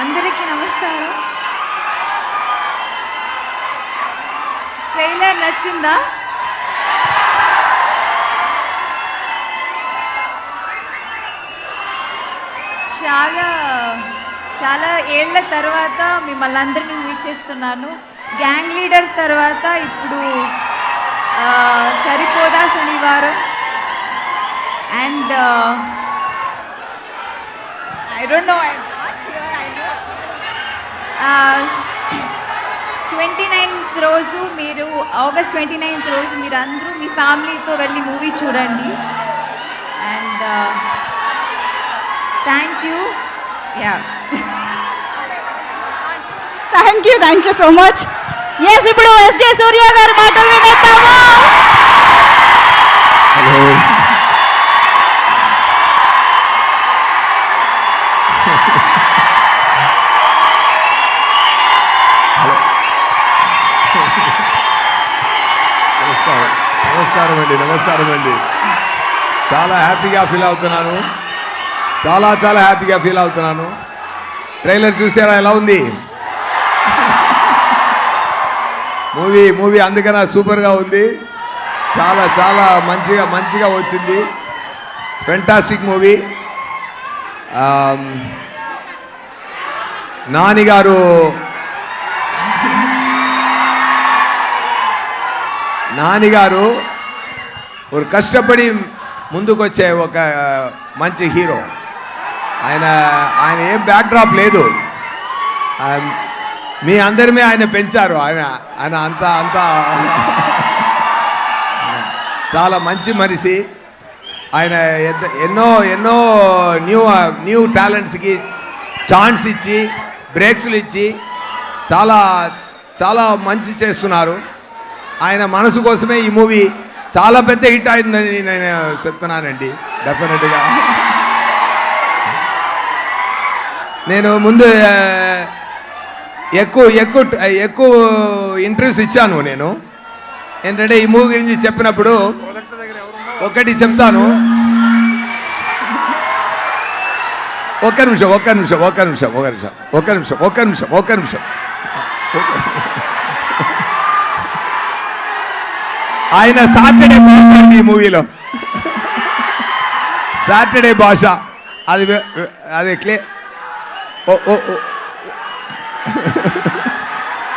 అందరికీ నమస్కారం. ట్రైలర్ నచ్చిందా? చాలా చాలా ఏళ్ళ తర్వాత మిమ్మల్ని అందరినీ మీట్ చేస్తున్నాను. గ్యాంగ్ లీడర్ తర్వాత ఇప్పుడు Saripodhaa Sanivaaram? And I don't know I twenty ninth రోజు మీరు ఆగస్ట్ ట్వంటీ నైన్త్ రోజు మీరు అందరూ మీ ఫ్యామిలీతో వెళ్ళి మూవీ చూడండి. And thank you yeah thank you thank you so much yes ఇప్పుడు ఎస్జే సూర్య గారి మాటలు వినేద్దాము? హలో నమస్కారం. నమస్కారం అండి నమస్కారం అండి. చాలా హ్యాపీగా ఫీల్ అవుతున్నాను. చాలా చాలా హ్యాపీగా ఫీల్ అవుతున్నాను. ట్రైలర్ చూసారా ఎలా ఉంది? మూవీ మూవీ అందుకనే సూపర్గా ఉంది. చాలా చాలా మంచిగా మంచిగా వచ్చింది. ఫెంటాస్టిక్ మూవీ నాని గారు నానిగారు ఒక కష్టపడి ముందుకొచ్చే ఒక మంచి హీరో. ఆయన ఆయన ఏం బ్యాక్డ్రాప్ లేదు. మీ అందరిమే ఆయన పెంచారు. ఆయన ఆయన అంత అంత. చాలా మంచి మనిషి. ఆయన ఎన్నో ఎన్నో న్యూ న్యూ టాలెంట్స్కి ఛాన్స్ ఇచ్చి బ్రేక్స్లు ఇచ్చి చాలా చాలా మంచి చేస్తున్నారు. ఆయన మనసు కోసమే ఈ మూవీ చాలా పెద్ద హిట్ అయిందని నేను చెప్తున్నానండి. డెఫినెట్గా. నేను ముందు ఎక్కువ ఎక్కువ ఎక్కువ ఇంటర్వ్యూస్ ఇచ్చాను నేను. ఏంటంటే ఈ మూవీ గురించి చెప్పినప్పుడు ఒకటి చెప్తాను. ఒక్క నిమిషం ఒక్క నిమిషం ఒక్క నిమిషం ఒక్క నిమిషం ఒక్క నిమిషం ఒక్క నిమిషం ఒక్క నిమిషం. ఆయన సాటర్డే భాష అండి ఈ మూవీలో. సాటర్డే భాష. అది అది క్లే ఓ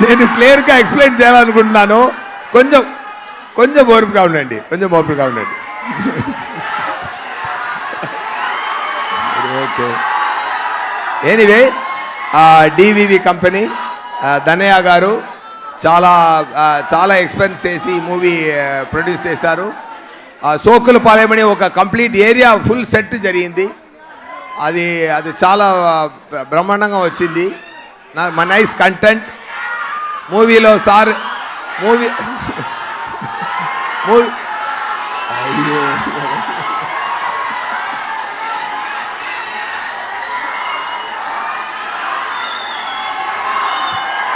నేను క్లియర్గా ఎక్స్ప్లెయిన్ చేయాలనుకుంటున్నాను. కొంచెం కొంచెం ఓర్పుగా ఉండండి. కొంచెం ఓర్పుగా ఉండండి. Okay. Anyway DVV company Danayya garu చాలా చాలా ఎక్స్పెన్స్ చేసి మూవీ ప్రొడ్యూస్ చేశారు. ఆ, సోకుల పాలెమని ఒక కంప్లీట్ ఏరియా ఫుల్ సెట్ జరిగింది. అది అది చాలా బ్ర- బ్రహ్మాండంగా వచ్చింది. నా మా నైస్ కంటెంట్ మూవీలో సార్ మూవీ మూవీ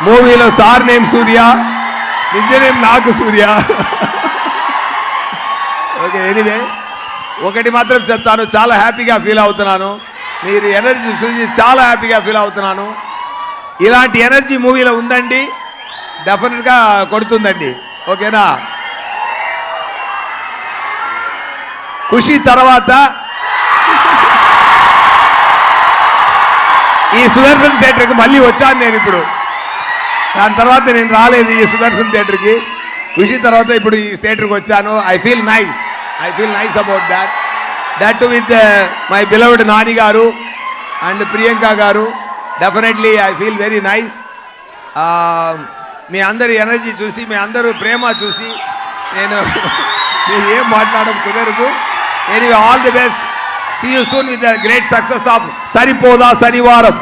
మూవీలో సార్ నేమ్ సూర్య నిజ నేమ్ నాకు సూర్య. ఓకే ఎనీవే ఒకటి మాత్రం చెప్తాను చాలా హ్యాపీగా ఫీల్ అవుతున్నాను. మీరు ఎనర్జీ చూసి చాలా హ్యాపీగా ఫీల్ అవుతున్నాను. ఇలాంటి ఎనర్జీ మూవీలో ఉందండి డెఫినెట్గా కొడుతుందండి. ఓకేనా? ఖుషి తర్వాత ఈ సుదర్శన్ థియేటర్కి మళ్ళీ వచ్చాను నేను ఇప్పుడు. దాని తర్వాత నేను రాలేదు ఈ సుదర్శన్ థియేటర్కి. ఖుషి తర్వాత ఇప్పుడు ఈ థియేటర్కి వచ్చాను. I feel nice I feel nice about that that with my beloved Nani garu and Priyanka garu. Definitely I feel very nice మీ అందరి ఎనర్జీ చూసి మీ అందరూ ప్రేమ చూసి నేను మీరు ఏం మాట్లాడడం కుదరదు. Anyway all the best see you soon with the great success of Saripodhaa Sanivaaram